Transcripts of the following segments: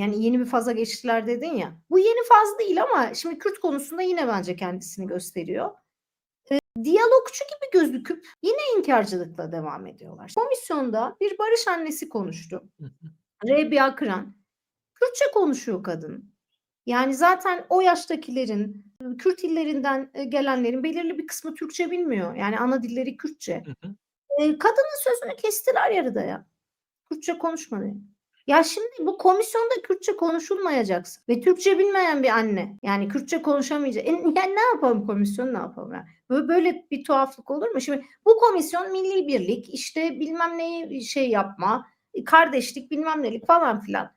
Yani yeni bir faza geçtiler dedin ya. Bu yeni faz değil ama şimdi Kürt konusunda yine bence kendisini gösteriyor. Eee, diyalogçu gibi gözüküp yine inkarcılıkla devam ediyorlar. Komisyonda bir barış annesi konuştu. Rebiya Kıran. Kürtçe konuşuyor kadın. Yani zaten o yaştakilerin, Kürt illerinden, eee, gelenlerin belirli bir kısmı Türkçe bilmiyor. Yani ana dilleri Kürtçe. Eee, kadının sözünü kestiler yarıda ya. Kürtçe konuşma diye. Ya şimdi bu komisyonda Kürtçe konuşulmayacaksa ve Türkçe bilmeyen bir anne, yani Kürtçe konuşamayacak. E, yani ne yapalım komisyon ne yapalım yani? Bö böyle bir tuhaflık olur mu? Şimdi bu komisyon milli birlik, işte bilmem neyi şey yapma, eee, kardeşlik bilmem nelik falan filan.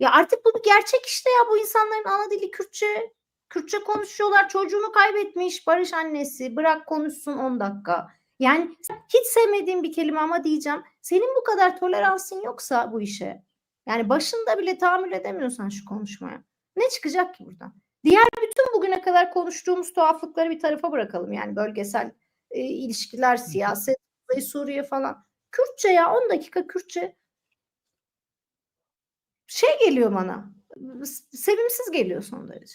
Ya artık bu bir gerçek işte ya. Bu insanların ana dili Kürtçe. Kürtçe konuşuyorlar. Çocuğunu kaybetmiş barış annesi. Bırak konuşsun 10 dakika. Yani hiç sevmediğim bir kelime ama diyeceğim. Senin bu kadar toleransın yoksa bu işe, yani başında bile tahammül edemiyorsan şu konuşmaya, ne çıkacak ki buradan? Diğer bütün bugüne kadar konuştuğumuz tuhaflıkları bir tarafa bırakalım. Yani bölgesel, eee, ilişkiler, siyaset, Suriye falan. Kürtçe ya 10 dakika Kürtçe. Şey geliyor bana, sevimsiz geliyor son derece.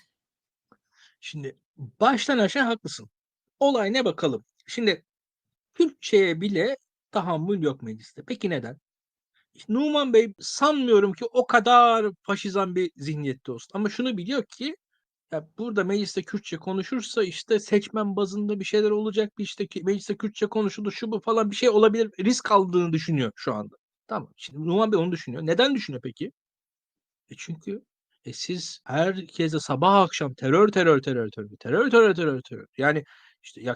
Şimdi baştan aşağı haklısın. Olay ne bakalım? Şimdi Türkçeye bile tahammül yok mecliste. Peki neden? Numan Bey sanmıyorum ki o kadar faşizan bir zihniyette olsun ama şunu biliyor ki ya burada mecliste Kürtçe konuşursa işte seçmen bazında bir şeyler olacak, bir işte mecliste Kürtçe konuşuldu, şu bu falan bir şey olabilir. Risk aldığını düşünüyor şu anda. Tamam. Şimdi Numan Bey onu düşünüyor. Neden düşünüyor peki? E çünkü e siz herkese sabah akşam terör, terör, terör, terör, terör, terör, terör, terör. Yani işte ya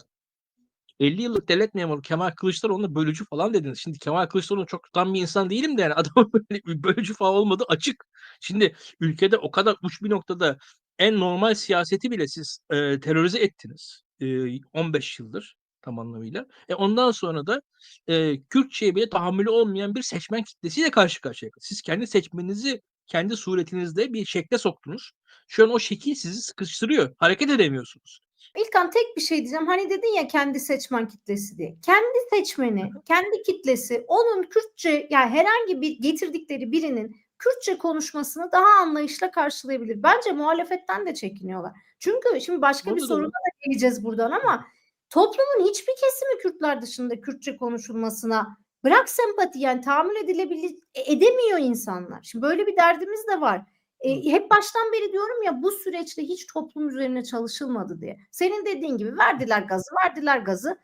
50 yıllık devlet memuru Kemal Kılıçdaroğlu'na bölücü falan dediniz. Şimdi Kemal Kılıçdaroğlu çok tutan bir insan değilim de yani böyle bölücü falan olmadığı açık. Şimdi ülkede o kadar uç bir noktada en normal siyaseti bile siz, eee, terörize ettiniz, eee, 15 yıldır tam anlamıyla. E ondan sonra da, eee, Kürtçeye bile tahammülü olmayan bir seçmen kitlesiyle karşı karşıya Siz kendi seçmeninizi kendi suretinizde bir şekle soktunuz. Şu an o şekil sizi sıkıştırıyor. Hareket edemiyorsunuz. İlkan tek bir şey diyeceğim. Hani dedin ya kendi seçmen kitlesi diye. Kendi seçmeni, kendi kitlesi onun Kürtçe yani herhangi bir getirdikleri birinin Kürtçe konuşmasını daha anlayışla karşılayabilir. Bence muhalefetten de çekiniyorlar. Çünkü şimdi başka bir O da soruna doğru. da geleceğiz buradan ama toplumun hiçbir kesimi Kürtler dışında Kürtçe konuşulmasına bırak sempati yani tahammül edilebilir e edemiyor insanlar. Şimdi böyle bir derdimiz de var. Eee, hep baştan beri diyorum ya bu süreçte hiç toplum üzerine çalışılmadı diye. Senin dediğin gibi verdiler gazı, verdiler gazı.